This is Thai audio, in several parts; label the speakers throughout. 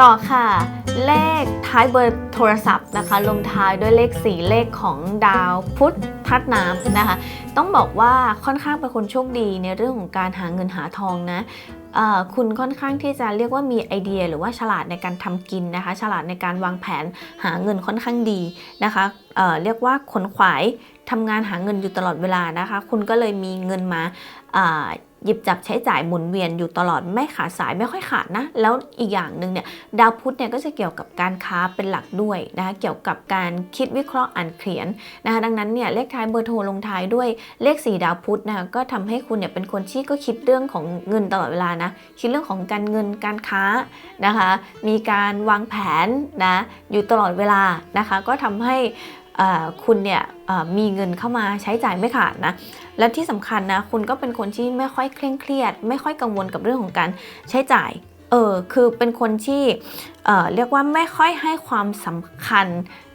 Speaker 1: ต่อค่ะ เลขท้ายเบอร์โทรศัพท์นะคะ ลงท้ายด้วยเลข 4 เลขของดาวพุธทัดน้ำนะคะ ต้องบอกว่าค่อนข้างเป็นคนโชคดีในเรื่องของการหาเงินหาทองนะคุณค่อนข้างที่จะเรียกว่ามีไอเดีย หรือว่าฉลาดในการทำกินนะคะ ฉลาดในการวางแผนหาเงินค่อนข้างดีนะคะเเรียกว่าขนขวาย ทำงานหาเงินอยู่ตลอดเวลานะคะ คุณก็เลยมีเงินมาหยิบจับใช้จ่ายหมุนเวียนอยู่ตลอดไม่ขาดสายไม่ค่อยขาดนะ แล้วอีกอย่างหนึ่งเนี่ยดาวพุธเนี่ยก็จะเกี่ยวกับการค้าเป็นหลักด้วยนะคะเกี่ยวกับการคิดวิเคราะห์อ่านเขียนนะคะดังนั้นเนี่ยเลขท้ายเบอร์โทรลงท้ายด้วยเลข4ดาวพุธนะคะก็ทำให้คุณเนี่ยเป็นคนที่ก็คิดเรื่องของเงินตลอดเวลานะคิดเรื่องของการเงินการค้านะคะ มีการวางแผนนะอยู่ตลอดเวลานะคะ ก็ทำให้ คุณเนี่ยมีเงินเข้ามาใช้จ่ายไม่ขาดนะ และที่สำคัญนะ คุณก็เป็นคนที่ไม่ค่อยเคร่งเครียด ไม่ค่อยกังวลกับเรื่องของการใช้จ่าย เออ คือเป็นคนที่เเรียกว่าไม่ค่อยให้ความสำคัญ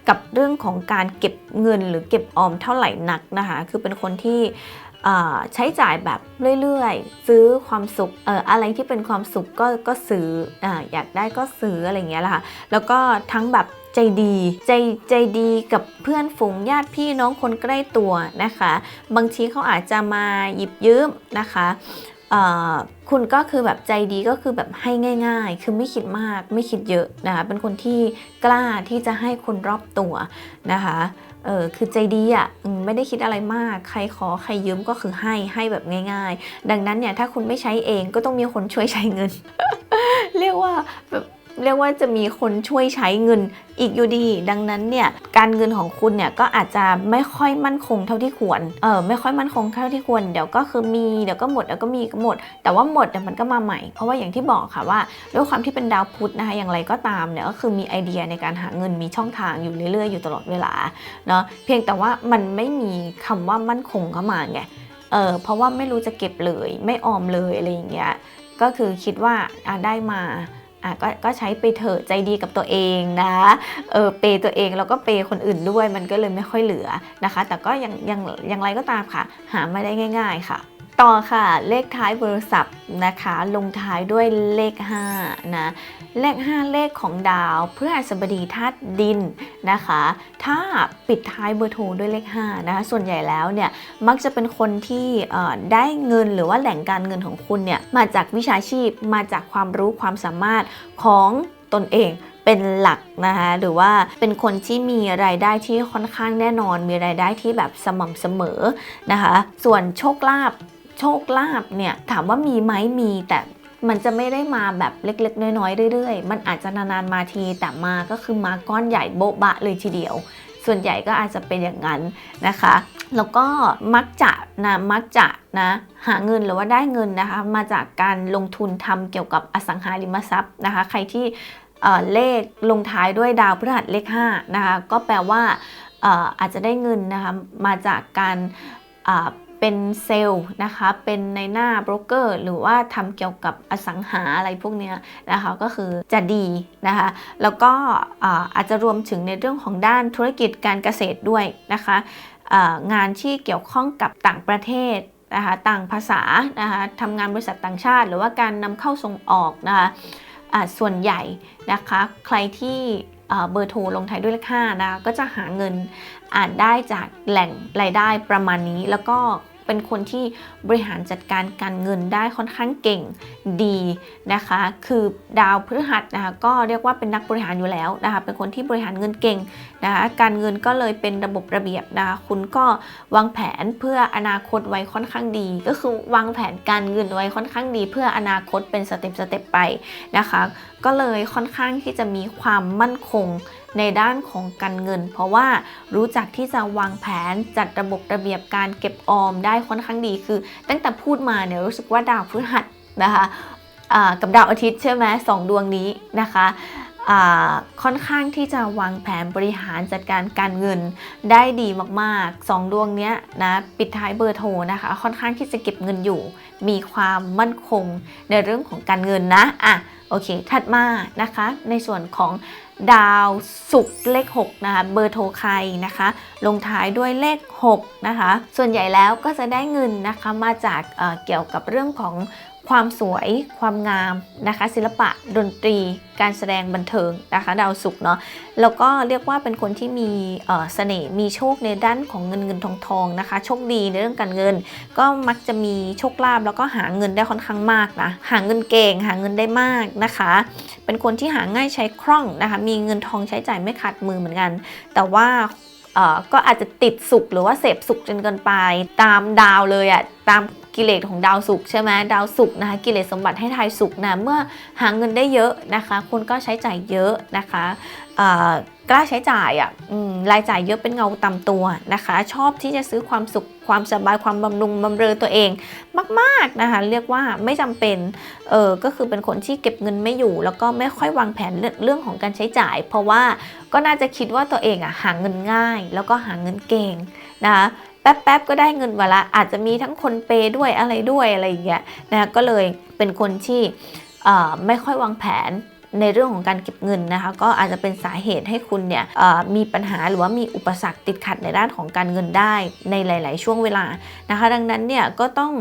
Speaker 1: กับเรื่องของการเก็บเงินหรือเก็บออมเท่าไหร่นักนะคะ คือเป็นคนที่ใช้จ่ายแบบเรื่อยๆ ซื้อความสุขอออะไรที่เป็นความสุขก็ก็ซื้อออยากได้ก็ซื้ออะไรอย่างเงี้ยแหละค่ะ แล้วก็ทั้งแบบ ใจดี ใจใจดีกับเพื่อนฝูงญาติพี่น้องคนใกล้ตัวนะคะ บางทีเขาอาจจะมาหยิบยืมนะคะคุณก็คือแบบใจดีก็คือแบบให้ง่าย ๆ คือไม่คิดมากไม่คิดเยอะนะคะ เป็นคนที่กล้าที่จะให้คนรอบตัวนะคะ เออคือใจดีอะไม่ได้คิดอะไรมาก ใครขอใครยืมก็คือให้ให้แบบง่าย ๆ ดังนั้นเนี่ยถ้าคุณไม่ใช้เองก็ต้องมีคนช่วยใช้เงิน เรียกว่าแบบ เรียกว่าจะมีคนช่วยใช้เงินอีกอยู่ดี ดังนั้นเนี่ยการเงินของคุณเนี่ยก็อาจจะไม่ค่อยมั่นคงเท่าที่ควร เออไม่ค่อยมั่นคงเท่าที่ควร เดี๋ยวก็คือมีเดี๋ยวก็หมดเดี๋ยวก็มีก็หมด แต่ว่าหมดเนี่ยมันก็มาใหม่ เพราะว่าอย่างที่บอกค่ะว่าด้วยความที่เป็นดาวพุธนะคะ อย่างไรก็ตามเนี่ยก็คือมีไอเดียในการหาเงินมีช่องทางอยู่เรื่อยๆอยู่ตลอดเวลาเนาะเพียงแต่ว่ามันไม่มีคำว่ามั่นคงเข้ามาไง เออเพราะว่าไม่รู้จะเก็บเลย ไม่ออมเลยอะไรอย่างเงี้ย ก็คือคิดว่าอะได้มา อะก็ก็ใช้ไปเถอะใจดีกับตัวเองนะเออเปย์ตัวเองแล้วก็เปย์คนอื่นด้วยมันก็เลยไม่ค่อยเหลือนะคะ แต่ก็ยังยังยังไรก็ตามค่ะ หาไม่ได้ง่าย ๆค่ะต่อค่ะ เลขท้ายโทรศัพท์นะคะ ลงท้ายด้วยเลข 5 นะ เลข 5 เลขของดาวพฤหัสบดีธาตุดินนะคะ ถ้าปิดท้ายเบอร์โทรด้วยเลข5นะคะส่วนใหญ่แล้วเนี่ยมักจะเป็นคนที่ได้เงินหรือว่าแหล่งการเงินของคุณเนี่ยมาจากวิชาชีพมาจากความรู้ความสามารถของตนเองเป็นหลักนะคะหรือว่าเป็นคนที่มีรายได้ที่ค่อนข้างแน่นอน มีรายได้ที่แบบสม่ำเสมอนะคะ ส่วนโชคลาภโชคลาภเนี่ยถามว่ามีไหมมีแต่ มันจะไม่ได้มาแบบเล็กๆ น้อยๆเรื่อยๆ มันอาจจะนานๆมาทีแต่มาก็คือมาก้อนใหญ่โบ๊ะบะเลยทีเดียว ส่วนใหญ่ก็อาจจะเป็นอย่างนั้นนะคะ แล้วก็มักจะนะมักจะนะหาเงินหรือว่าได้เงินนะคะมาจากการลงทุนทำเกี่ยวกับอสังหาริมทรัพย์นะคะ ใครที่เเลขลงท้ายด้วยดาวพฤหัสเลข5นะคะก็แปลว่าอออาจจะได้เงินนะคะมาจากการ เป็นเซลล์นะคะ เป็นในหน้าโบรกเกอร์ หรือว่าทำเกี่ยวกับอสังหาอะไรพวกนี้นะคะก็คือจะดีนะคะ แล้วก็อาอาจจะรวมถึงในเรื่องของด้านธุรกิจการเกษตรด้วยนะคะงานที่เกี่ยวข้องกับต่างประเทศนะคะต่างภาษานะคะทำงานบริษัทต่างชาติ หรือว่าการนำเข้าส่งออกนะคะส่วนใหญ่นะคะใครที่เบอร์โทรลงท้ายด้วยเลข5นะะก็จะหาเงินอ่านได้จากแหล่งรายได้ประมาณนี้แล้วก็ เป็นคนที่บริหารจัดการการเงินได้ค่อนข้างเก่งดีนะคะ คือดาวพฤหัสนะคะก็เรียกว่าเป็นนักบริหารอยู่แล้วนะคะ เป็นคนที่บริหารเงินเก่งนะคะ การเงินก็เลยเป็นระบบระเบียบนะคะ คุณก็วางแผนเพื่ออนาคตไว้ค่อนข้างดี ก็คือวางแผนการเงินไว้ค่อนข้างดี เพื่ออนาคตเป็นสเต็ปสเต็ปไปนะคะ ก็เลยค่อนข้างที่จะมีความมั่นคง ในด้านของการเงิน เพราะว่ารู้จักที่จะวางแผนจัดระบบระเบียบการเก็บออมได้ค่อนข้างดีคือ ตั้งแต่พูดมาเนี่ยรู้สึกว่าดาวพฤหัสนะคะกับดาวอาทิตย์ใช่ไหมสองดวงนี้นะคะ ค่อนข้างที่จะวางแผนบริหารจัดการการเงินได้ดีมากๆสองดวงเนี้ยนะปิดท้ายเบอร์โทรนะคะ ค่อนข้างที่จะเก็บเงินอยู่ มีความมั่นคงในเรื่องของการเงินนะอะโอเค ถัดมานะคะ ในส่วนของดาวศุกร์เลข 6 นะคะ เบอร์โทรใครนะคะ ลงท้ายด้วยเลข 6 นะคะ ส่วนใหญ่แล้วก็จะได้เงินนะคะมาจากเเกี่ยวกับเรื่องของ ความสวย ความงามนะคะ ศิลปะดนตรี การแสดงบันเทิงนะคะ ดาวศุกร์เนาะแล้วก็เรียกว่าเป็นคนที่มีเสน่ห์มีโชคในด้านของเงินเงินทองทองนะคะ โชคดีในเรื่องการเงิน ก็มักจะมีโชคลาภแล้วก็หาเงินได้ค่อนข้างมากนะหาเงินเก่ง หาเงินได้มากนะคะ เป็นคนที่หาง่ายใช้คล่องนะคะ มีเงินทองใช้จ่ายไม่ขาดมือเหมือนกัน แต่ว่าก็อาจจะติดสุขหรือว่าเสพสุขจนเกินไป ตามดาวเลยอะตาม กิเลสของดาวสุขใช่ไหมดาวสุขนะคะกิเลสสมบัติให้ทายสุขนะเมื่อหาเงินได้เยอะนะคะคุณก็ใช้จ่ายเยอะนะคะกล้าใช้จ่ายอะ่ะรายจ่ายเยอะเป็นเงาตามตัวนะคะ ชอบที่จะซื้อความสุขความสบายความบำรุงบำเรอตัวเองมากๆนะคะเรียกว่าไม่จำเป็นเออก็คือเป็นคนที่เก็บเงินไม่อยู่ แล้วก็ไม่ค่อยวางแผนเรื่องของการใช้จ่าย เพราะว่าก็น่าจะคิดว่าตัวเองอะหาเงินง่าย แล้วก็หาเงินเก่งนะคะ แป๊บๆก็ได้เงินวันละ อาจจะมีทั้งคนเปย์ด้วยอะไรด้วยอะไรอย่างเงี้ยนะคะก็เลยเป็นคนที่ไม่ค่อยวางแผนในเรื่องของการเก็บเงินนะคะ ก็อาจจะเป็นสาเหตุให้คุณเนี่ยมีปัญหาหรือว่ามีอุปสรรคติดขัดในด้านของการเงินได้ในหลาย ๆ ช่วงเวลานะคะ ดังนั้นเนี่ยก็ต้อง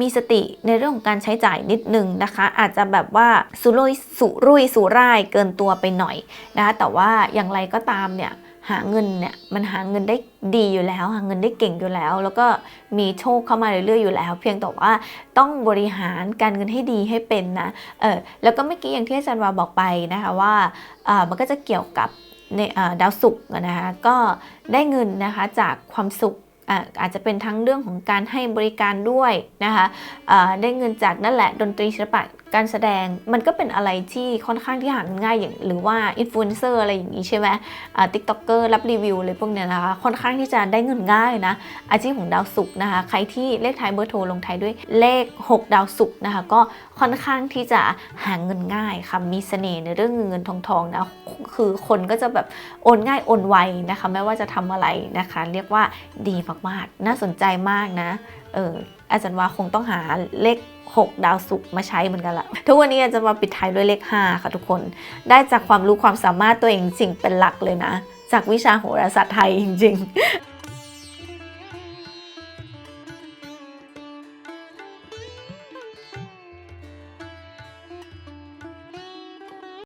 Speaker 1: มีสติในเรื่องของการใช้จ่ายนิดนึงนะคะ อาจจะแบบว่าสุรุ่ยสุรุ่ยสุร่ายเกินตัวไปหน่อยนะคะแต่ว่าอย่างไรก็ตามเนี่ย หาเงินเนี่ยมันหาเงินได้ดีอยู่แล้ว หาเงินได้เก่งอยู่แล้ว แล้วก็มีโชคเข้ามาเรื่อยๆอยู่แล้ว เพียงแต่ว่าต้องบริหารการเงินให้ดีให้เป็นนะเออแล้วก็เมื่อกี้อย่างที่อาจารย์วาบอกไปนะคะว่าอ่ามันก็จะเกี่ยวกับในอ่าดาวศุกร์นะคะก็ได้เงินนะคะจากความสุขอ่าอาจจะเป็นทั้งเรื่องของการให้บริการด้วยนะคะอ่าได้เงินจากนั่นแหละดนตรีศิลปะ การแสดงมันก็เป็นอะไรที่ค่อนข้างที่หาเงินง่ายอย่างหรือว่าอินฟลูเอนเซอร์อะไรอย่างนี้ใช่ไหมอ่าติ๊กต็อกเกอร์รับรีวิวอะไรพวกเนี้ยนะคะค่อนข้างที่จะได้เงินง่ายนะ อาชีพของดาวศุกร์นะคะ ใครที่เลขท้ายเบอร์โทรลงท้ายด้วยเลข 6 ดาวศุกร์นะคะ ก็ค่อนข้างที่จะหาเงินง่ายค่ะมีเสน่ห์ในเรื่องเงินเงินทองทองนะคือคนก็จะแบบโอนง่ายโอนไวนะคะ ไม่ว่าจะทำอะไรนะคะ เรียกว่าดีมากๆน่าสนใจมากนะเออ อาจารย์ว่าคงต้องหาเลข 6 ดาวศุกร์มาใช้เหมือนกันละทุกวันนี้อาจารย์ว่าปิดท้ายด้วยเลข 5 ค่ะทุกคน ได้จากความรู้ความสามารถตัวเองจริงเป็นหลักเลยนะ จากวิชาโหราศาสตร์ไทยจริง ๆ